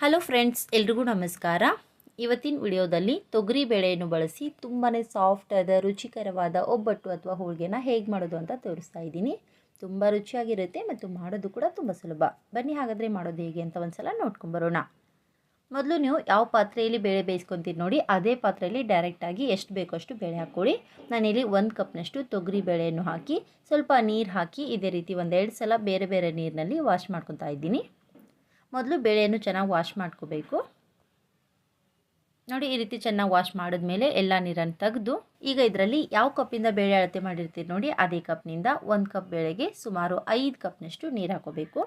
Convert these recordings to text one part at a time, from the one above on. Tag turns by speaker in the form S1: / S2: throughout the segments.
S1: Hello friends ಎಲ್ರಿಗೂ ನಮಸ್ಕಾರ. ಇವತ್ತಿನ ವಿಡಿಯೋದಲ್ಲಿ ತೊಗರಿ ಬೇಳೆಯನ್ನು ಬಳಸಿ ತುಂಬಾ ಆದ, ರುಚಿಕರವಾದ ಒಬ್ಬಟ್ಟು ಅಥವಾ ಹೋಳಿಗೆನ ಹೇಗೆ ಮಾಡೋದು ಅಂತ ತೋರಿಸ್ತಾ ಇದ್ದೀನಿ. ತುಂಬ ರುಚಿಯಾಗಿರುತ್ತೆ ಮತ್ತು ಮಾಡೋದು ಕೂಡ ತುಂಬ ಸುಲಭ. ಬನ್ನಿ ಹಾಗಾದರೆ ಮಾಡೋದು ಹೇಗೆ ಅಂತ ಒಂದ್ಸಲ ನೋಡ್ಕೊಂಬರೋಣ ಮೊದಲು ನೀವು ಯಾವ ಪಾತ್ರೆಯಲ್ಲಿ ಬೇಳೆ ಬೇಯಿಸ್ಕೊತೀರಿ ನೋಡಿ, ಅದೇ ಪಾತ್ರೆಯಲ್ಲಿ ಡೈರೆಕ್ಟಾಗಿ ಎಷ್ಟು ಬೇಕೋ ಅಷ್ಟು ಬೇಳೆ ಹಾಕ್ಕೊಳ್ಳಿ. ನಾನಿಲ್ಲಿ ಒಂದು ಕಪ್ನಷ್ಟು ತೊಗರಿ ಬೇಳೆಯನ್ನು ಹಾಕಿ ಸ್ವಲ್ಪ ನೀರು ಹಾಕಿ ಇದೇ ರೀತಿ ಒಂದೆರಡು ಸಲ ಬೇರೆ ಬೇರೆ ನೀರಿನಲ್ಲಿ ವಾಶ್ ಮಾಡ್ಕೊತಾ ಇದ್ದೀನಿ. ಮೊದಲು ಬೇಳೆಯನ್ನು ಚೆನ್ನಾಗಿ ವಾಶ್ ಮಾಡ್ಕೋಬೇಕು. ನೋಡಿ, ಈ ರೀತಿ ಚೆನ್ನಾಗಿ ವಾಶ್ ಮಾಡಿದ್ಮೇಲೆ ಎಲ್ಲ ನೀರನ್ನು ತೆಗೆದು, ಈಗ ಇದರಲ್ಲಿ ಯಾವ ಕಪ್ಪಿಂದ ಬೇಳೆ ಅಳತೆ ಮಾಡಿರ್ತೀರಿ ನೋಡಿ, ಅದೇ ಕಪ್ನಿಂದ ಒಂದು ಕಪ್ ಬೇಳೆಗೆ ಸುಮಾರು ಐದು ಕಪ್ನಷ್ಟು ನೀರು ಹಾಕೋಬೇಕು.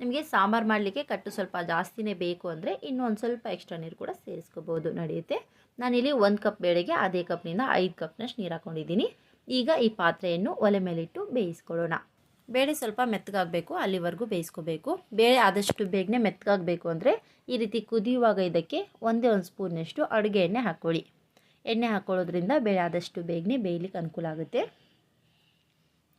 S1: ನಿಮಗೆ ಸಾಂಬಾರು ಮಾಡಲಿಕ್ಕೆ ಕಟ್ಟು ಸ್ವಲ್ಪ ಜಾಸ್ತಿನೇ ಬೇಕು ಅಂದರೆ ಇನ್ನೂ ಒಂದು ಸ್ವಲ್ಪ ಎಕ್ಸ್ಟ್ರಾ ನೀರು ಕೂಡ ಸೇರಿಸ್ಕೋಬೋದು, ನಡೆಯುತ್ತೆ. ನಾನಿಲ್ಲಿ ಒಂದು ಕಪ್ ಬೇಳೆಗೆ ಅದೇ ಕಪ್ನಿಂದ ಐದು ಕಪ್ನಷ್ಟು ನೀರು ಹಾಕ್ಕೊಂಡಿದ್ದೀನಿ ಈಗ ಈ ಪಾತ್ರೆಯನ್ನು ಒಲೆ ಮೇಲಿಟ್ಟು ಬೇಯಿಸ್ಕೊಳ್ಳೋಣ. ಬೇಳೆ ಸ್ವಲ್ಪ ಮೆತ್ತಗಾಗಬೇಕು, ಅಲ್ಲಿವರೆಗೂ ಬೇಯಿಸ್ಕೋಬೇಕು. ಬೇಳೆ ಆದಷ್ಟು ಬೇಗನೆ ಮೆತ್ತಗಾಗಬೇಕು ಅಂದರೆ ಈ ರೀತಿ ಕುದಿಯುವಾಗ ಇದಕ್ಕೆ ಒಂದೇ ಒಂದು ಸ್ಪೂನಷ್ಟು ಅಡುಗೆ ಎಣ್ಣೆ ಹಾಕ್ಕೊಳ್ಳಿ. ಎಣ್ಣೆ ಹಾಕ್ಕೊಳ್ಳೋದ್ರಿಂದ ಬೇಳೆ ಆದಷ್ಟು ಬೇಗನೆ ಬೇಯಲಿಕ್ಕೆ ಅನುಕೂಲ ಆಗುತ್ತೆ.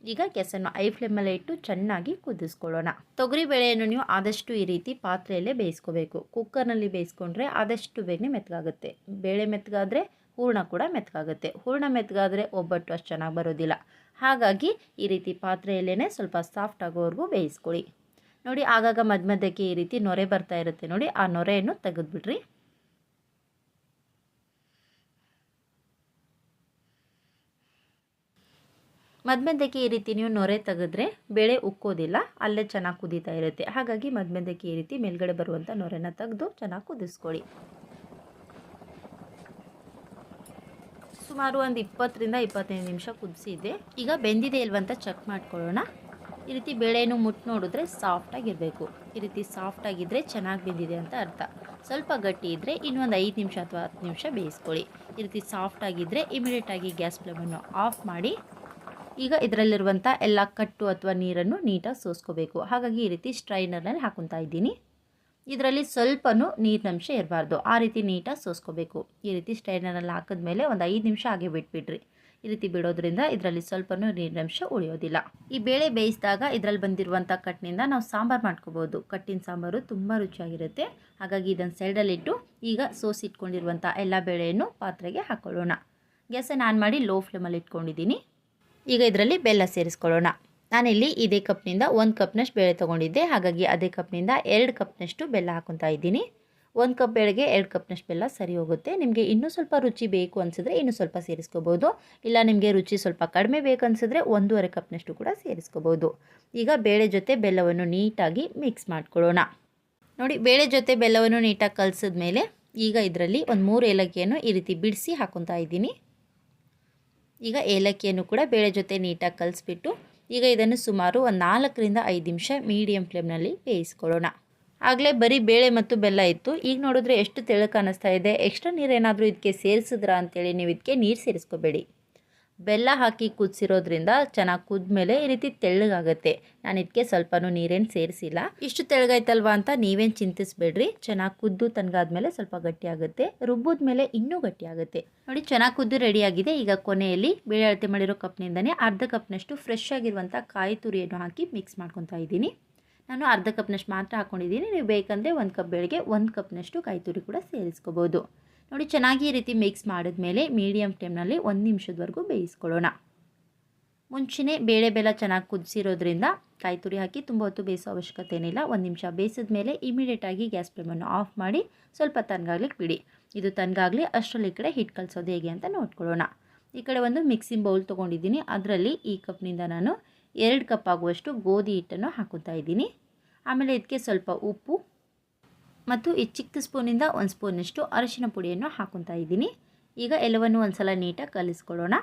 S1: ಈಗ ಕೆಸನ್ನು ಐ ಫ್ಲೇಮಲ್ಲಿ ಇಟ್ಟು ಚೆನ್ನಾಗಿ ಕುದಿಸ್ಕೊಳ್ಳೋಣ. ತೊಗರಿ ಬೇಳೆಯನ್ನು ನೀವು ಆದಷ್ಟು ಈ ರೀತಿ ಪಾತ್ರೆಯಲ್ಲೇ ಬೇಯಿಸ್ಕೋಬೇಕು. ಕುಕ್ಕರ್ನಲ್ಲಿ ಬೇಯಿಸ್ಕೊಂಡ್ರೆ ಆದಷ್ಟು ಬೇಗನೆ ಮೆತ್ತಗಾಗುತ್ತೆ. ಬೇಳೆ ಮೆತ್ತಗಾದರೆ ಹೂರ್ಣ ಕೂಡ ಮೆತ್ತಗಾಗುತ್ತೆ. ಹೂರ್ಣ ಮೆತ್ತಗಾದರೆ ಒಬ್ಬಟ್ಟು ಅಷ್ಟು ಚೆನ್ನಾಗಿ ಬರೋದಿಲ್ಲ. ಹಾಗಾಗಿ ಈ ರೀತಿ ಪಾತ್ರೆಯಲ್ಲೇ ಸ್ವಲ್ಪ ಸಾಫ್ಟ್ ಆಗೋವರೆಗೂ ಬೇಯಿಸ್ಕೊಳ್ಳಿ. ನೋಡಿ, ಆಗಾಗ ಮಧ್ಯ ಮಧ್ಯಕ್ಕೆ ಈ ರೀತಿ ನೊರೆ ಬರ್ತಾ ಇರುತ್ತೆ ನೋಡಿ, ಆ ನೊರೆಯನ್ನು ತೆಗೆದುಬಿಡ್ರಿ. ಮಧ್ಯ ಈ ರೀತಿ ನೀವು ನೊರೆ ತೆಗೆದ್ರೆ ಬೇಳೆ ಉಕ್ಕೋದಿಲ್ಲ, ಅಲ್ಲೇ ಚೆನ್ನಾಗಿ ಕುದೀತಾ ಇರುತ್ತೆ. ಹಾಗಾಗಿ ಮಧ್ಯ ಈ ರೀತಿ ಮೇಲ್ಗಡೆ ಬರುವಂಥ ನೊರೆನ ತೆಗೆದು ಚೆನ್ನಾಗಿ ಕುದಿಸ್ಕೊಳ್ಳಿ. ಸುಮಾರು ಒಂದು ಇಪ್ಪತ್ತರಿಂದ ಇಪ್ಪತ್ತೈದು ನಿಮಿಷ ಕುದಿಸಿದ್ದೆ ಈಗ ಬೆಂದಿದೆ ಇಲ್ವಂತ ಚೆಕ್ ಮಾಡ್ಕೊಳ್ಳೋಣ. ಈ ರೀತಿ ಬೇಳೆನೂ ಮುಟ್ಟು ನೋಡಿದ್ರೆ ಸಾಫ್ಟಾಗಿರಬೇಕು ಈ ರೀತಿ ಸಾಫ್ಟಾಗಿದ್ದರೆ ಚೆನ್ನಾಗಿ ಬೆಂದಿದೆ ಅಂತ ಅರ್ಥ. ಸ್ವಲ್ಪ ಗಟ್ಟಿ ಇದ್ದರೆ ಇನ್ನೊಂದು ಐದು ನಿಮಿಷ ಅಥವಾ ಹತ್ತು ನಿಮಿಷ ಬೇಯಿಸ್ಕೊಳ್ಳಿ. ಈ ರೀತಿ ಸಾಫ್ಟಾಗಿದ್ದರೆ ಇಮಿಡಿಯೇಟಾಗಿ ಗ್ಯಾಸ್ ಫ್ಲೇಮನ್ನು ಆಫ್ ಮಾಡಿ ಈಗ ಇದರಲ್ಲಿರುವಂಥ ಎಲ್ಲ ಕಟ್ಟು ಅಥವಾ ನೀರನ್ನು ನೀಟಾಗಿ ಸೋಸ್ಕೋಬೇಕು. ಹಾಗಾಗಿ ಈ ರೀತಿ ಸ್ಟ್ರೈನರ್ನಲ್ಲಿ ಹಾಕೊತಾ ಇದ್ದೀನಿ. ಇದರಲ್ಲಿ ಸ್ವಲ್ಪನೂ ನೀರಿನಂಶ ಇರಬಾರ್ದು. ಆ ರೀತಿ ನೀಟಾಗಿ ಸೋಸ್ಕೋಬೇಕು. ಈ ರೀತಿ ಸ್ಟ್ರೈನರಲ್ಲಿ ಹಾಕಿದ್ಮೇಲೆ ಒಂದು ಐದು ನಿಮಿಷ ಹಾಗೆ ಬಿಟ್ಬಿಡ್ರಿ. ಈ ರೀತಿ ಬಿಡೋದ್ರಿಂದ ಇದರಲ್ಲಿ ಸ್ವಲ್ಪನೂ ನೀರಿನಂಶ ಉಳಿಯೋದಿಲ್ಲ. ಈ ಬೇಳೆ ಬೇಯಿಸಿದಾಗ ಇದರಲ್ಲಿ ಬಂದಿರುವಂಥ ಕಟ್ಟಿನಿಂದ ನಾವು ಸಾಂಬಾರು ಮಾಡ್ಕೋಬೋದು. ಕಟ್ಟಿನ ಸಾಂಬಾರು ತುಂಬ ರುಚಿಯಾಗಿರುತ್ತೆ. ಹಾಗಾಗಿ ಇದನ್ನು ಸೈಡಲ್ಲಿಟ್ಟು ಈಗ ಸೋಸಿಟ್ಕೊಂಡಿರುವಂಥ ಎಲ್ಲ ಬೇಳೆಯನ್ನು ಪಾತ್ರೆಗೆ ಹಾಕ್ಕೊಳ್ಳೋಣ ಗ್ಯಾಸನ್ನು ಆನ್ ಮಾಡಿ ಲೋ ಫ್ಲೇಮಲ್ಲಿ ಇಟ್ಕೊಂಡಿದ್ದೀನಿ. ಈಗ ಇದರಲ್ಲಿ ಬೆಲ್ಲ ಸೇರಿಸ್ಕೊಳ್ಳೋಣ. ನಾನಿಲ್ಲಿ ಇದೇ ಕಪ್ನಿಂದ ಒಂದು ಕಪ್ನಷ್ಟು ಬೇಳೆ ತೊಗೊಂಡಿದ್ದೆ. ಹಾಗಾಗಿ ಅದೇ ಕಪ್ನಿಂದ ಎರಡು ಕಪ್ನಷ್ಟು ಬೆಲ್ಲ ಹಾಕೊತಾ ಇದ್ದೀನಿ. ಒಂದು ಕಪ್ ಬೆಳಗ್ಗೆ ಎರಡು ಕಪ್ನಷ್ಟು ಬೆಲ್ಲ ಸರಿ ಹೋಗುತ್ತೆ. ನಿಮಗೆ ಇನ್ನೂ ಸ್ವಲ್ಪ ರುಚಿ ಬೇಕು ಅನಿಸಿದ್ರೆ ಇನ್ನೂ ಸ್ವಲ್ಪ ಸೇರಿಸ್ಕೋಬೋದು. ಇಲ್ಲ ನಿಮಗೆ ರುಚಿ ಸ್ವಲ್ಪ ಕಡಿಮೆ ಬೇಕು ಅನಿಸಿದ್ರೆ ಒಂದೂವರೆ ಕಪ್ನಷ್ಟು ಕೂಡ ಸೇರಿಸ್ಕೋಬೋದು. ಈಗ ಬೇಳೆ ಜೊತೆ ಬೆಲ್ಲವನ್ನು ನೀಟಾಗಿ ಮಿಕ್ಸ್ ಮಾಡ್ಕೊಳ್ಳೋಣ. ನೋಡಿ, ಬೇಳೆ ಜೊತೆ ಬೆಲ್ಲವನ್ನು ನೀಟಾಗಿ ಕಲಸಿದ್ಮೇಲೆ ಈಗ ಇದರಲ್ಲಿ ಒಂದು ಮೂರು ಏಲಕ್ಕಿಯನ್ನು ಈ ರೀತಿ ಬಿಡಿಸಿ ಹಾಕೊತಾ ಇದ್ದೀನಿ. ಈಗ ಏಲಕ್ಕಿಯನ್ನು ಕೂಡ ಬೇಳೆ ಜೊತೆ ನೀಟಾಗಿ ಕಲಿಸ್ಬಿಟ್ಟು ಈಗ ಇದನ್ನು ಸುಮಾರು ಒಂದು ನಾಲ್ಕರಿಂದ ಐದು ನಿಮಿಷ ಮೀಡಿಯಂ ಫ್ಲೇಮ್ನಲ್ಲಿ ಬೇಯಿಸ್ಕೊಳ್ಳೋಣ. ಆಗಲೇ ಬರೀ ಬೇಳೆ ಮತ್ತು ಬೆಲ್ಲ ಇತ್ತು. ಈಗ ನೋಡಿದ್ರೆ ಎಷ್ಟು ತೆಳು ಕಾಣಿಸ್ತಾ ಇದೆ? ಎಕ್ಸ್ಟ್ರಾ ನೀರೇನಾದರೂ ಇದಕ್ಕೆ ಸೇರಿಸಿದ್ರಾ ಅಂತೇಳಿ ನೀವು ಇದಕ್ಕೆ ನೀರು ಸೇರಿಸ್ಕೋಬೇಡಿ. ಬೆಲ್ಲ ಹಾಕಿ ಕುದಿಸಿರೋದ್ರಿಂದ ಚೆನ್ನಾಗಿ ಕುದ್ಮೇಲೆ ಈ ರೀತಿ ತೆಳ್ಳಗಾಗುತ್ತೆ. ನಾನು ಇದಕ್ಕೆ ಸ್ವಲ್ಪನೂ ನೀರೇನು ಸೇರಿಸಿಲ್ಲ. ಇಷ್ಟು ತೆಳ್ಳಗಾಯ್ತಲ್ವಾ ಅಂತ ನೀವೇನು ಚಿಂತಿಸ್ಬೇಡ್ರಿ. ಚೆನ್ನಾಗಿ ಕುದ್ದು ತನಗಾದ್ಮೇಲೆ ಸ್ವಲ್ಪ ಗಟ್ಟಿಯಾಗುತ್ತೆ. ರುಬ್ಬಿದ್ಮೇಲೆ ಇನ್ನೂ ಗಟ್ಟಿಯಾಗುತ್ತೆ. ನೋಡಿ, ಚೆನ್ನಾಗಿ ಕುದ್ದು ರೆಡಿಯಾಗಿದೆ. ಈಗ ಕೊನೆಯಲ್ಲಿ ಬೇಳೆ ಅಳತೆ ಮಾಡಿರೋ ಕಪ್ನಿಂದನೇ ಅರ್ಧ ಕಪ್ನಷ್ಟು ಫ್ರೆಶ್ ಆಗಿರುವಂಥ ಕಾಯಿ ತುರಿಯನ್ನು ಹಾಕಿ ಮಿಕ್ಸ್ ಮಾಡ್ಕೊತಾ ಇದ್ದೀನಿ. ನಾನು ಅರ್ಧ ಕಪ್ನಷ್ಟು ಮಾತ್ರ ಹಾಕ್ಕೊಂಡಿದ್ದೀನಿ ನೀವು ಬೇಕಂದರೆ ಒಂದು ಕಪ್ ಬೆಳಿಗ್ಗೆ ಒಂದು ಕಪ್ನಷ್ಟು ಕಾಯಿ ತುರಿ ಕೂಡ ಸೇರಿಸ್ಕೋಬೋದು. ನೋಡಿ, ಚೆನ್ನಾಗಿ ಈ ರೀತಿ ಮಿಕ್ಸ್ ಮಾಡಿದ್ಮೇಲೆ ಮೀಡಿಯಮ್ ಫ್ಲೇಮ್ನಲ್ಲಿ ಒಂದು ನಿಮಿಷದವರೆಗೂ ಬೇಯಿಸ್ಕೊಳ್ಳೋಣ. ಮುಂಚೆನೇ ಬೇಳೆ ಬೆಲ್ಲ ಚೆನ್ನಾಗಿ ಕುದಿಸಿರೋದ್ರಿಂದ ಕಾಯಿ ತುರಿ ಹಾಕಿ ತುಂಬ ಹೊತ್ತು ಬೇಯಿಸೋ ಅವಶ್ಯಕತೆ ಏನಿಲ್ಲ ಒಂದು ನಿಮಿಷ ಬೇಯಿಸಿದ ಮೇಲೆ ಇಮಿಡಿಯೇಟಾಗಿ ಗ್ಯಾಸ್ ಫ್ಲೇಮನ್ನು ಆಫ್ ಮಾಡಿ ಸ್ವಲ್ಪ ತನಗಾಗ್ಲಿಕ್ಕೆ ಬಿಡಿ. ಇದು ತನಗಾಗಲಿ ಅಷ್ಟರಲ್ಲಿ ಈ ಕಡೆ ಹಿಟ್ಟು ಕಲಿಸೋದು ಹೇಗೆ ಅಂತ ನೋಡ್ಕೊಳ್ಳೋಣ. ಈ ಕಡೆ ಒಂದು ಮಿಕ್ಸಿಂಗ್ ಬೌಲ್ ತೊಗೊಂಡಿದ್ದೀನಿ. ಅದರಲ್ಲಿ ಈ ಕಪ್ನಿಂದ ನಾನು ಎರಡು ಕಪ್ ಆಗುವಷ್ಟು ಗೋಧಿ ಹಿಟ್ಟನ್ನು ಹಾಕೋತಾ ಇದ್ದೀನಿ. ಆಮೇಲೆ ಇದಕ್ಕೆ ಸ್ವಲ್ಪ ಉಪ್ಪು ಮತ್ತು ಈ ಚಿಕ್ಕ ಸ್ಪೂನಿಂದ ಒಂದು ಸ್ಪೂನಷ್ಟು ಅರಿಶಿನ ಪುಡಿಯನ್ನು ಹಾಕೊತಾ ಇದ್ದೀನಿ. ಈಗ ಎಲ್ಲವನ್ನು ಒಂದು ಸಲ ನೀಟಾಗಿ ಕಲಿಸ್ಕೊಳ್ಳೋಣ.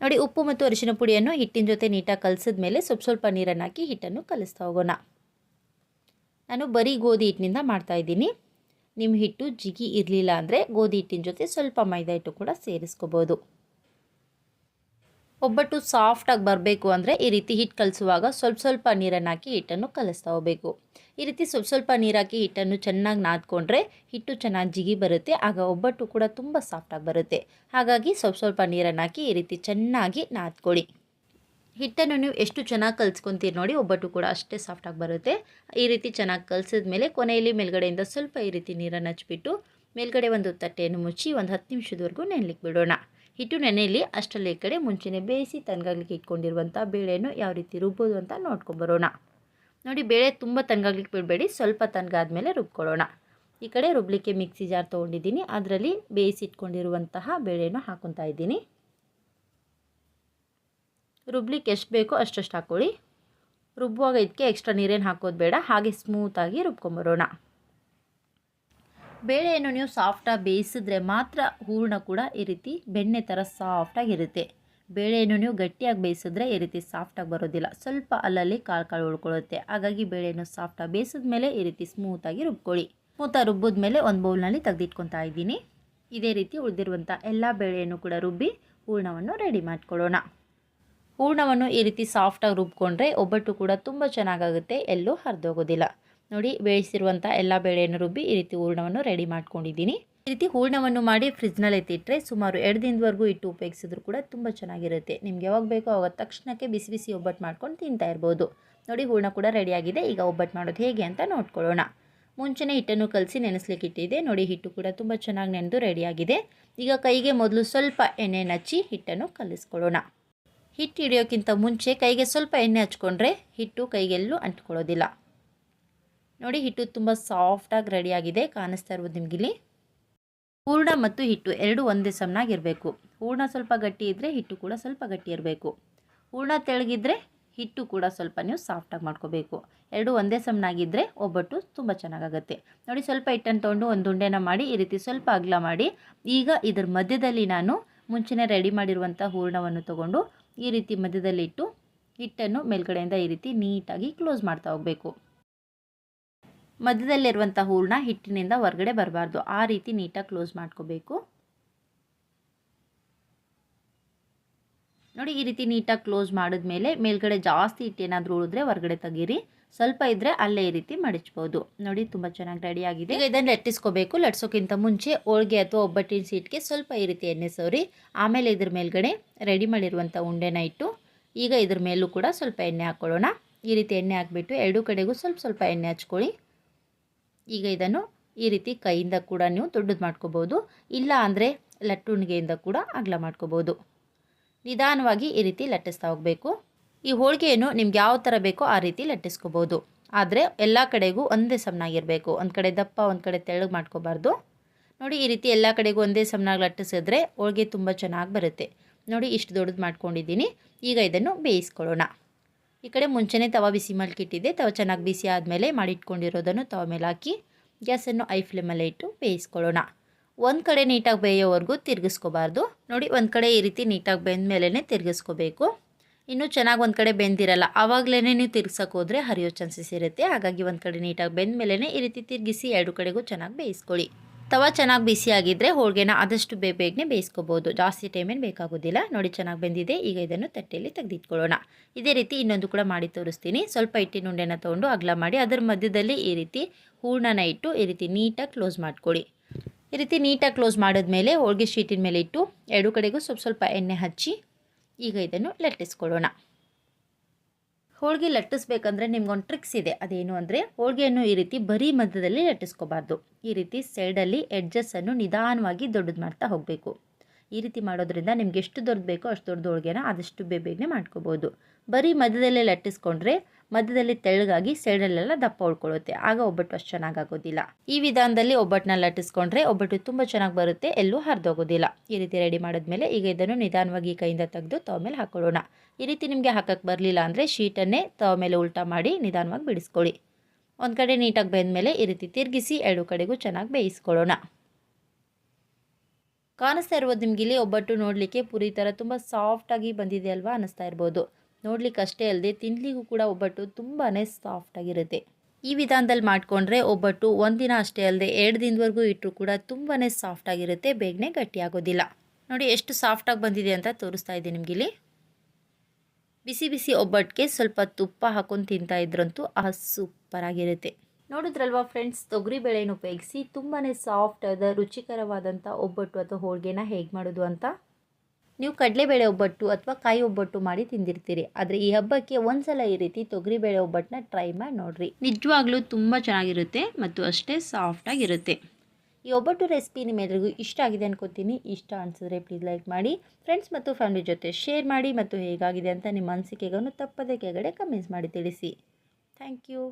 S1: ನೋಡಿ, ಉಪ್ಪು ಮತ್ತು ಅರಿಶಿನ ಪುಡಿಯನ್ನು ಹಿಟ್ಟಿನ ಜೊತೆ ನೀಟಾಗಿ ಕಲಸಿದ ಮೇಲೆ ಸ್ವಲ್ಪ ಸ್ವಲ್ಪ ನೀರನ್ನು ಹಾಕಿ ಹಿಟ್ಟನ್ನು ಕಲಿಸ್ತಾ ಹೋಗೋಣ. ನಾನು ಬರೀ ಗೋಧಿ ಹಿಟ್ಟಿನಿಂದ ಮಾಡ್ತಾ ಇದ್ದೀನಿ. ನಿಮ್ಮ ಹಿಟ್ಟು ಜಿಗಿ ಇರಲಿಲ್ಲ ಅಂದರೆ ಗೋಧಿ ಹಿಟ್ಟಿನ ಜೊತೆ ಸ್ವಲ್ಪ ಮೈದಾ ಹಿಟ್ಟು ಕೂಡ ಸೇರಿಸ್ಕೋಬೋದು. ಒಬ್ಬಟ್ಟು ಸಾಫ್ಟಾಗಿ ಬರಬೇಕು ಅಂದರೆ ಈ ರೀತಿ ಹಿಟ್ಟು ಕಲಿಸುವಾಗ ಸ್ವಲ್ಪ ಸ್ವಲ್ಪ ನೀರನ್ನು ಹಾಕಿ ಹಿಟ್ಟನ್ನು ಕಲಿಸ್ತಾ ಹೋಗಬೇಕು. ಈ ರೀತಿ ಸ್ವಲ್ಪ ಸ್ವಲ್ಪ ನೀರಾಕಿ ಹಿಟ್ಟನ್ನು ಚೆನ್ನಾಗಿ ನಾದ್ಕೊಂಡ್ರೆ ಹಿಟ್ಟು ಚೆನ್ನಾಗಿ ಜಿಗಿ ಬರುತ್ತೆ, ಆಗ ಒಬ್ಬಟ್ಟು ಕೂಡ ತುಂಬ ಸಾಫ್ಟಾಗಿ ಬರುತ್ತೆ. ಹಾಗಾಗಿ ಸ್ವಲ್ಪ ಸ್ವಲ್ಪ ನೀರನ್ನು ಹಾಕಿ ಈ ರೀತಿ ಚೆನ್ನಾಗಿ ನಾದ್ಕೊಳ್ಳಿ. ಹಿಟ್ಟನ್ನು ನೀವು ಎಷ್ಟು ಚೆನ್ನಾಗಿ ಕಲಿಸ್ಕೊತೀರಿ ನೋಡಿ, ಒಬ್ಬಟ್ಟು ಕೂಡ ಅಷ್ಟೇ ಸಾಫ್ಟಾಗಿ ಬರುತ್ತೆ. ಈ ರೀತಿ ಚೆನ್ನಾಗಿ ಕಲಿಸಿದ ಮೇಲೆ ಕೊನೆಯಲ್ಲಿ ಮೇಲ್ಗಡೆಯಿಂದ ಸ್ವಲ್ಪ ಈ ರೀತಿ ನೀರನ್ನು ಹಚ್ಚಿಬಿಟ್ಟು ಮೇಲ್ಗಡೆ ಒಂದು ತಟ್ಟೆಯನ್ನು ಮುಚ್ಚಿ ಒಂದು ಹತ್ತು ನಿಮಿಷದವರೆಗೂ ನೆನಲಿಕ್ಕೆ ಬಿಡೋಣ. ಹಿಟ್ಟು ನೆನೆಯಲ್ಲಿ ಅಷ್ಟರಲ್ಲಿ ಈ ಕಡೆ ಮುಂಚೆನೇ ಬೇಯಿಸಿ ತಣ್ಣಗಾಗ್ಲಿಕ್ಕೆ ಇಟ್ಕೊಂಡಿರುವಂಥ ಬೇಳೆಯನ್ನು ಯಾವ ರೀತಿ ರುಬ್ಬೋದು ಅಂತ ನೋಡ್ಕೊಂಬರೋಣ. ನೋಡಿ, ಬೇಳೆ ತುಂಬ ತಣ್ಣಗಾಗ್ಲಿಕ್ಕೆ ಬಿಡಬೇಡಿ, ಸ್ವಲ್ಪ ತಣ್ಣಗಾದ್ಮೇಲೆ ರುಬ್ಕೊಳ್ಳೋಣ. ಈ ಕಡೆ ರುಬ್ಲಿಕ್ಕೆ ಮಿಕ್ಸಿ ಜಾರ್ ತೊಗೊಂಡಿದ್ದೀನಿ. ಅದರಲ್ಲಿ ಬೇಯಿಸಿ ಇಟ್ಕೊಂಡಿರುವಂತಹ ಬೇಳೆಯನ್ನು ಹಾಕೊತಾ ಇದ್ದೀನಿ. ರುಬ್ಲಿಕ್ಕೆ ಎಷ್ಟು ಬೇಕೋ ಅಷ್ಟಷ್ಟು ಹಾಕ್ಕೊಳ್ಳಿ ರುಬ್ಬುವಾಗ ಇದಕ್ಕೆ ಎಕ್ಸ್ಟ್ರಾ ನೀರೇನು ಹಾಕೋದು ಬೇಡ, ಹಾಗೆ ಸ್ಮೂತಾಗಿ ರುಬ್ಕೊಂಬರೋಣ. ಬೇಳೆಯನ್ನು ನೀವು ಸಾಫ್ಟಾಗಿ ಬೇಯಿಸಿದ್ರೆ ಮಾತ್ರ ಹೂರ್ಣ ಕೂಡ ಈ ರೀತಿ ಬೆಣ್ಣೆ ಥರ ಸಾಫ್ಟಾಗಿರುತ್ತೆ ಬೇಳೆಯನ್ನು ನೀವು ಗಟ್ಟಿಯಾಗಿ ಬೇಯಿಸಿದ್ರೆ ಈ ರೀತಿ ಸಾಫ್ಟಾಗಿ ಬರೋದಿಲ್ಲ. ಸ್ವಲ್ಪ ಅಲ್ಲಲ್ಲಿ ಕಾಳು ಕಾಳು ಉಳ್ಕೊಳ್ಳುತ್ತೆ. ಹಾಗಾಗಿ ಬೇಳೆಯನ್ನು ಸಾಫ್ಟಾಗಿ ಬೇಯಿಸಿದ ಮೇಲೆ ಈ ರೀತಿ ಸ್ಮೂತಾಗಿ ರುಬ್ಕೊಳ್ಳಿ. ಸ್ಮೂತಾಗಿ ರುಬ್ಬಿದ ಮೇಲೆ ಒಂದು ಬೌಲ್ನಲ್ಲಿ ತೆಗೆದಿಟ್ಕೊತಾ ಇದ್ದೀನಿ. ಇದೇ ರೀತಿ ಉಳಿದಿರುವಂಥ ಎಲ್ಲ ಬೇಳೆಯನ್ನು ಕೂಡ ರುಬ್ಬಿ ಹೂರ್ಣವನ್ನು ರೆಡಿ ಮಾಡ್ಕೊಳ್ಳೋಣ. ಹೂರ್ಣವನ್ನು ಈ ರೀತಿ ಸಾಫ್ಟಾಗಿ ರುಬ್ಕೊಂಡ್ರೆ ಒಬ್ಬಟ್ಟು ಕೂಡ ತುಂಬ ಚೆನ್ನಾಗಾಗುತ್ತೆ. ಎಲ್ಲೂ ಹರಿದೋಗೋದಿಲ್ಲ. ನೋಡಿ ಬೇಯಿಸಿರುವಂಥ ಎಲ್ಲ ಬೇಳೆಯನ್ನು ರುಬ್ಬಿ ಈ ರೀತಿ ಹೂರ್ಣವನ್ನು ರೆಡಿ ಮಾಡ್ಕೊಂಡಿದ್ದೀನಿ. ಈ ರೀತಿ ಹೂರ್ಣವನ್ನು ಮಾಡಿ ಫ್ರಿಜ್ನಲ್ಲಿ ಎತ್ತಿಟ್ಟರೆ ಸುಮಾರು ಎರಡು ದಿನದವರೆಗೂ ಇಟ್ಟು ಉಪಯೋಗಿಸಿದ್ರು ಕೂಡ ತುಂಬ ಚೆನ್ನಾಗಿರುತ್ತೆ. ನಿಮ್ಗೆ ಯಾವಾಗ ಬೇಕೋ ಅವಾಗ ತಕ್ಷಣಕ್ಕೆ ಬಿಸಿ ಬಿಸಿ ಒಬ್ಬಟ್ಟು ಮಾಡ್ಕೊಂಡು ತಿಂತಾ ಇರ್ಬೋದು. ನೋಡಿ ಹೂರ್ಣ ಕೂಡ ರೆಡಿಯಾಗಿದೆ ಈಗ ಒಬ್ಬಟ್ಟು ಮಾಡೋದು ಹೇಗೆ ಅಂತ ನೋಡ್ಕೊಳ್ಳೋಣ. ಮುಂಚೆನೇ ಹಿಟ್ಟನ್ನು ಕಲಸಿ ನೆನೆಸ್ಲಿಕ್ಕೆ ಇಟ್ಟಿದೆ ನೋಡಿ ಹಿಟ್ಟು ಕೂಡ ತುಂಬ ಚೆನ್ನಾಗಿ ನೆನೆದು ರೆಡಿಯಾಗಿದೆ ಈಗ ಕೈಗೆ ಮೊದಲು ಸ್ವಲ್ಪ ಎಣ್ಣೆ ಹಚ್ಚಿ ಹಿಟ್ಟನ್ನು ಕಲಿಸ್ಕೊಳ್ಳೋಣ. ಹಿಟ್ಟು ಹಿಡಿಯೋಕ್ಕಿಂತ ಮುಂಚೆ ಕೈಗೆ ಸ್ವಲ್ಪ ಎಣ್ಣೆ ಹಚ್ಕೊಂಡ್ರೆ ಹಿಟ್ಟು ಕೈಗೆಲ್ಲೂ ಅಂಟ್ಕೊಳ್ಳೋದಿಲ್ಲ. ನೋಡಿ ಹಿಟ್ಟು ತುಂಬ ಸಾಫ್ಟಾಗಿ ರೆಡಿಯಾಗಿದೆ ಕಾಣಿಸ್ತಾ ಇರ್ಬೋದು ನಿಮಗಿಲ್ಲಿ ಹೂರ್ಣ ಮತ್ತು ಹಿಟ್ಟು ಎರಡು ಒಂದೇ ಸಮನಾಗಿರಬೇಕು ಹೂರ್ಣ ಸ್ವಲ್ಪ ಗಟ್ಟಿ ಇದ್ದರೆ ಹಿಟ್ಟು ಕೂಡ ಸ್ವಲ್ಪ ಗಟ್ಟಿ ಇರಬೇಕು. ಹೂರ್ಣ ತೆಳಗಿದ್ರೆ ಹಿಟ್ಟು ಕೂಡ ಸ್ವಲ್ಪ ನೀವು ಸಾಫ್ಟಾಗಿ ಮಾಡ್ಕೋಬೇಕು. ಎರಡು ಒಂದೇ ಸಮನಾಗಿದ್ದರೆ ಒಬ್ಬಟ್ಟು ತುಂಬ ಚೆನ್ನಾಗಾಗುತ್ತೆ. ನೋಡಿ ಸ್ವಲ್ಪ ಹಿಟ್ಟನ್ನು ತೊಗೊಂಡು ಒಂದು ಉಂಡೆನ ಮಾಡಿ, ಈ ರೀತಿ ಸ್ವಲ್ಪ ಅಗಲ ಮಾಡಿ, ಈಗ ಇದರ ಮಧ್ಯದಲ್ಲಿ ನಾನು ಮುಂಚೆನೇ ರೆಡಿ ಮಾಡಿರುವಂಥ ಹೂರ್ಣವನ್ನು ತೊಗೊಂಡು ಈ ರೀತಿ ಮಧ್ಯದಲ್ಲಿ ಇಟ್ಟು ಹಿಟ್ಟನ್ನು ಮೇಲ್ಗಡೆಯಿಂದ ಈ ರೀತಿ ನೀಟಾಗಿ ಕ್ಲೋಸ್ ಮಾಡ್ತಾ ಹೋಗಬೇಕು. ಮಧ್ಯದಲ್ಲಿರುವಂಥ ಹೂರ್ಣ ಹಿಟ್ಟಿನಿಂದ ಹೊರಗಡೆ ಬರಬಾರ್ದು. ಆ ರೀತಿ ನೀಟಾಗಿ ಕ್ಲೋಸ್ ಮಾಡ್ಕೋಬೇಕು. ನೋಡಿ, ಈ ರೀತಿ ನೀಟಾಗಿ ಕ್ಲೋಸ್ ಮಾಡಿದ್ಮೇಲೆ ಮೇಲ್ಗಡೆ ಜಾಸ್ತಿ ಹಿಟ್ಟೇನಾದರೂ ಉಳಿದ್ರೆ ಹೊರಗಡೆ ತೆಗೀರಿ. ಸ್ವಲ್ಪ ಇದ್ದರೆ ಅಲ್ಲೇ ಈ ರೀತಿ ಮಡಚ್ಬೋದು. ನೋಡಿ, ತುಂಬ ಚೆನ್ನಾಗಿ ರೆಡಿ ಆಗಿದೆ. ಈಗ ಇದನ್ನು ಲಟ್ಟಿಸ್ಕೋಬೇಕು. ಲಟ್ಸೋಕ್ಕಿಂತ ಮುಂಚೆ ಹೋಳಿಗೆ ಅಥವಾ ಒಬ್ಬಟ್ಟಿನ ಸೀಟ್ಗೆ ಸ್ವಲ್ಪ ಈ ರೀತಿ ಎಣ್ಣೆ ಸವರಿ, ಆಮೇಲೆ ಇದ್ರ ಮೇಲ್ಗಡೆ ರೆಡಿ ಮಾಡಿರುವಂಥ ಉಂಡೆನ ಇಟ್ಟು, ಈಗ ಇದ್ರ ಮೇಲೂ ಕೂಡ ಸ್ವಲ್ಪ ಎಣ್ಣೆ ಹಾಕ್ಕೊಳ್ಳೋಣ ಈ ರೀತಿ ಎಣ್ಣೆ ಹಾಕ್ಬಿಟ್ಟು ಎರಡೂ ಕಡೆಗೂ ಸ್ವಲ್ಪ ಸ್ವಲ್ಪ ಎಣ್ಣೆ ಹಚ್ಕೊಳ್ಳಿ. ಈಗ ಇದನ್ನು ಈ ರೀತಿ ಕೈಯಿಂದ ಕೂಡ ನೀವು ದೊಡ್ಡದು ಮಾಡ್ಕೋಬೋದು, ಇಲ್ಲ ಅಂದರೆ ಲಟ್ಟುಣಿಗೆಯಿಂದ ಕೂಡ ಅಗಲ ಮಾಡ್ಕೋಬೋದು. ನಿಧಾನವಾಗಿ ಈ ರೀತಿ ಲಟ್ಟಿಸ್ತಾ ಹೋಗಬೇಕು. ಈ ಹೋಳಿಗೆಯನ್ನು ನಿಮ್ಗೆ ಯಾವ ಥರ ಬೇಕೋ ಆ ರೀತಿ ಲಟ್ಟಿಸ್ಕೋಬೋದು. ಆದರೆ ಎಲ್ಲ ಕಡೆಗೂ ಒಂದೇ ಸಮನಾಗಿರಬೇಕು. ಒಂದು ಕಡೆ ದಪ್ಪ, ಒಂದು ಕಡೆ ತೆಳ್ಳಗೆ ಮಾಡ್ಕೋಬಾರ್ದು. ನೋಡಿ, ಈ ರೀತಿ ಎಲ್ಲ ಕಡೆಗೂ ಒಂದೇ ಸಮನಾಗಿ ಲಟ್ಟಿಸಿದ್ರೆ ಹೋಳಿಗೆ ತುಂಬ ಚೆನ್ನಾಗಿ ಬರುತ್ತೆ. ನೋಡಿ, ಇಷ್ಟು ದೊಡ್ಡದು ಮಾಡ್ಕೊಂಡಿದ್ದೀನಿ. ಈಗ ಇದನ್ನು ಬೇಯಿಸ್ಕೊಳ್ಳೋಣ. ಈ ಕಡೆ ಮುಂಚೆನೇ ತವ ಬಿಸಿ ಮಾಡ್ಕಿಟ್ಟಿದ್ದೆ ತವ ಚೆನ್ನಾಗಿ ಬಿಸಿ ಆದಮೇಲೆ ಮಾಡಿಟ್ಕೊಂಡಿರೋದನ್ನು ತವ ಮೇಲೆ ಹಾಕಿ ಗ್ಯಾಸನ್ನು ಐ ಫ್ಲೇಮಲ್ಲೇ ಇಟ್ಟು ಬೇಯಿಸ್ಕೊಳ್ಳೋಣ. ಒಂದು ಕಡೆ ನೀಟಾಗಿ ಬೇಯೋವರೆಗೂ ತಿರುಗಿಸ್ಕೋಬಾರ್ದು. ನೋಡಿ, ಒಂದು ಕಡೆ ಈ ರೀತಿ ನೀಟಾಗಿ ಬೆಂದ ಮೇಲೇ ತಿರುಗಿಸ್ಕೋಬೇಕು. ಇನ್ನೂ ಚೆನ್ನಾಗಿ ಒಂದು ಕಡೆ ಬೆಂದಿರಲ್ಲ ಆವಾಗಲೇ ನೀವು ತಿರ್ಗಿಸೋಕೆ ಹೋದರೆ ಹರಿಯೋ ಚಾನ್ಸಸ್ ಇರುತ್ತೆ. ಹಾಗಾಗಿ ಒಂದು ಕಡೆ ನೀಟಾಗಿ ಬೆಂದ ಮೇಲೇ ಈ ರೀತಿ ತಿರುಗಿಸಿ ಎರಡು ಕಡೆಗೂ ಚೆನ್ನಾಗಿ ಬೇಯಿಸ್ಕೊಳ್ಳಿ. ತವ ಚೆನ್ನಾಗಿ ಬಿಸಿಯಾಗಿದ್ದರೆ ಹೋಳಿಗೆನ ಆದಷ್ಟು ಬೇಗ ಬೇಗನೆ ಬೇಯಿಸ್ಕೋಬೋದು. ಜಾಸ್ತಿ ಟೈಮೇನು ಬೇಕಾಗೋದಿಲ್ಲ. ನೋಡಿ ಚೆನ್ನಾಗಿ ಬೆಂದಿದೆ. ಈಗ ಇದನ್ನು ತಟ್ಟೆಯಲ್ಲಿ ತೆಗೆದಿಟ್ಕೊಳ್ಳೋಣ. ಇದೇ ರೀತಿ ಇನ್ನೊಂದು ಕೂಡ ಮಾಡಿ ತೋರಿಸ್ತೀನಿ. ಸ್ವಲ್ಪ ಹಿಟ್ಟಿನ ಉಂಡೆನ ತೊಗೊಂಡು ಅಗಲ ಮಾಡಿ ಅದರ ಮಧ್ಯದಲ್ಲಿ ಈ ರೀತಿ ಹೂರ್ಣನ ಇಟ್ಟು ಈ ರೀತಿ ನೀಟಾಗಿ ಕ್ಲೋಸ್ ಮಾಡ್ಕೊಳ್ಳಿ. ಈ ರೀತಿ ನೀಟಾಗಿ ಕ್ಲೋಸ್ ಮಾಡಿದ್ಮೇಲೆ ಹೋಳಿಗೆ ಶೀಟಿನ ಮೇಲೆ ಇಟ್ಟು ಎರಡು ಕಡೆಗೂ ಸ್ವಲ್ಪ ಸ್ವಲ್ಪ ಎಣ್ಣೆ ಹಚ್ಚಿ ಈಗ ಇದನ್ನು ಲಟ್ಟಿಸ್ಕೊಳ್ಳೋಣ. ಹೋಳಿಗೆ ಲಟ್ಟಿಸ್ಬೇಕಂದ್ರೆ ನಿಮ್ಗೊಂದು ಟ್ರಿಕ್ಸ್ ಇದೆ. ಅದೇನು ಅಂದರೆ ಹೋಳಿಗೆಯನ್ನು ಈ ರೀತಿ ಬರೀ ಮಧ್ಯದಲ್ಲಿ ಲಟ್ಟಿಸ್ಕೋಬಾರ್ದು. ಈ ರೀತಿ ಸೈಡಲ್ಲಿ ಎಡ್ಜಸ್ಸನ್ನು ನಿಧಾನವಾಗಿ ದೊಡ್ಡದು ಮಾಡ್ತಾ ಹೋಗಬೇಕು. ಈ ರೀತಿ ಮಾಡೋದ್ರಿಂದ ನಿಮ್ಗೆ ಎಷ್ಟು ದೊಡ್ಡ ಬೇಕೋ ಅಷ್ಟು ದೊಡ್ಡ ಹೋಳಿಗೆನ ಆದಷ್ಟು ಬೇಗನೆ ಮಾಡ್ಕೋಬೋದು. ಬರೀ ಮಧ್ಯದಲ್ಲೇ ಲಟ್ಟಿಸ್ಕೊಂಡ್ರೆ ಮಧ್ಯದಲ್ಲಿ ತೆಳ್ಳಗಾಗಿ ಸೈಡಲ್ಲೆಲ್ಲ ದಪ್ಪ ಉಳ್ಕೊಳ್ಳುತ್ತೆ. ಆಗ ಒಬ್ಬಟ್ಟು ಅಷ್ಟು ಚೆನ್ನಾಗಾಗೋದಿಲ್ಲ. ಈ ವಿಧಾನದಲ್ಲಿ ಒಬ್ಬಟ್ಟನ್ನ ಲಟ್ಟಿಸ್ಕೊಂಡ್ರೆ ಒಬ್ಬಟ್ಟು ತುಂಬ ಚೆನ್ನಾಗಿ ಬರುತ್ತೆ, ಎಲ್ಲೂ ಹರಿದೋಗೋದಿಲ್ಲ. ಈ ರೀತಿ ರೆಡಿ ಮಾಡಿದ್ಮೇಲೆ ಈಗ ಇದನ್ನು ನಿಧಾನವಾಗಿ ಕೈಯಿಂದ ತೆಗೆದು ತವ ಮೇಲೆ ಹಾಕೊಳ್ಳೋಣ. ಈ ರೀತಿ ನಿಮಗೆ ಹಾಕಕ್ಕೆ ಬರಲಿಲ್ಲ ಅಂದರೆ ಶೀಟನ್ನೇ ತವ ಮೇಲೆ ಉಲ್ಟಾ ಮಾಡಿ ನಿಧಾನವಾಗಿ ಬಿಡಿಸ್ಕೊಳ್ಳಿ. ಒಂದು ಕಡೆ ನೀಟಾಗಿ ಬೆಂದಮೇಲೆ ಈ ರೀತಿ ತಿರುಗಿಸಿ ಎರಡು ಕಡೆಗೂ ಚೆನ್ನಾಗಿ ಬೇಯಿಸ್ಕೊಳ್ಳೋಣ. ಕಾಣಿಸ್ತಾ ಇರ್ಬೋದು ನಿಮಗಿಲ್ಲಿ ಒಬ್ಬಟ್ಟು ನೋಡಲಿಕ್ಕೆ ಪುರಿ ಥರ ತುಂಬ ಸಾಫ್ಟಾಗಿ ಬಂದಿದೆ ಅಲ್ವಾ ಅನ್ನಿಸ್ತಾ ಇರ್ಬೋದು. ನೋಡ್ಲಿಕ್ಕೆ ಅಷ್ಟೇ ಅಲ್ಲದೆ ತಿನ್ನಲಿಕ್ಕೂ ಕೂಡ ಒಬ್ಬಟ್ಟು ತುಂಬಾ ಸಾಫ್ಟಾಗಿರುತ್ತೆ ಈ ವಿಧಾನದಲ್ಲಿ ಮಾಡಿಕೊಂಡ್ರೆ ಒಬ್ಬಟ್ಟು ಒಂದಿನ ಅಷ್ಟೇ ಅಲ್ಲದೆ ಎರಡು ದಿನದವರೆಗೂ ಇಟ್ಟರು ಕೂಡ ತುಂಬಾ ಸಾಫ್ಟಾಗಿರುತ್ತೆ ಬೇಗನೆ ಗಟ್ಟಿಯಾಗೋದಿಲ್ಲ. ನೋಡಿ ಎಷ್ಟು ಸಾಫ್ಟಾಗಿ ಬಂದಿದೆ ಅಂತ ತೋರಿಸ್ತಾ ಇದ್ದೀನಿ ನಿಮಗಿಲ್ಲಿ. ಬಿಸಿ ಬಿಸಿ ಒಬ್ಬಟ್ಟಿಗೆ ಸ್ವಲ್ಪ ತುಪ್ಪ ಹಾಕೊಂಡು ತಿಂತಾ ಇದ್ರಂತೂ ಆ ಸೂಪರಾಗಿರುತ್ತೆ ನೋಡಿದ್ರಲ್ವಾ ಫ್ರೆಂಡ್ಸ್ ತೊಗರಿಬೇಳೆನ ಉಪಯೋಗಿಸಿ ತುಂಬಾ ಸಾಫ್ಟ್ ಆದ ರುಚಿಕರವಾದಂಥ ಒಬ್ಬಟ್ಟು ಅಥವಾ ಹೋಳಿಗೆನ ಹೇಗೆ ಮಾಡೋದು ಅಂತ? ನೀವು ಕಡಲೆಬೇಳೆ ಒಬ್ಬಟ್ಟು ಅಥವಾ ಕಾಯಿ ಒಬ್ಬಟ್ಟು ಮಾಡಿ ತಿಂದಿರ್ತೀರಿ. ಆದರೆ ಈ ಹಬ್ಬಕ್ಕೆ ಒಂದ್ಸಲ ಈ ರೀತಿ ತೊಗರಿಬೇಳೆ ಒಬ್ಬಟ್ಟನ್ನ ಟ್ರೈ ಮಾಡಿ ನೋಡ್ರಿ. ನಿಜವಾಗ್ಲೂ ತುಂಬ ಚೆನ್ನಾಗಿರುತ್ತೆ ಮತ್ತು ಅಷ್ಟೇ ಸಾಫ್ಟಾಗಿರುತ್ತೆ ಈ ಒಬ್ಬಟ್ಟು ರೆಸಿಪಿ ನಿಮ್ಮೆಲ್ಲರಿಗೂ ಇಷ್ಟ ಆಗಿದೆ ಅನ್ಕೋತೀನಿ. ಇಷ್ಟ ಅನಿಸಿದ್ರೆ ಪ್ಲೀಸ್ ಲೈಕ್ ಮಾಡಿ ಫ್ರೆಂಡ್ಸ್ ಮತ್ತು ಫ್ಯಾಮಿಲಿ ಜೊತೆ ಶೇರ್ ಮಾಡಿ ಮತ್ತು ಹೇಗಾಗಿದೆ ಅಂತ ನಿಮ್ಮ ಅನಿಸಿಕೆಗಳನ್ನು ತಪ್ಪದೇ ಕೆಳಗಡೆ ಕಮೆಂಟ್ಸ್ ಮಾಡಿ ತಿಳಿಸಿ. Thank you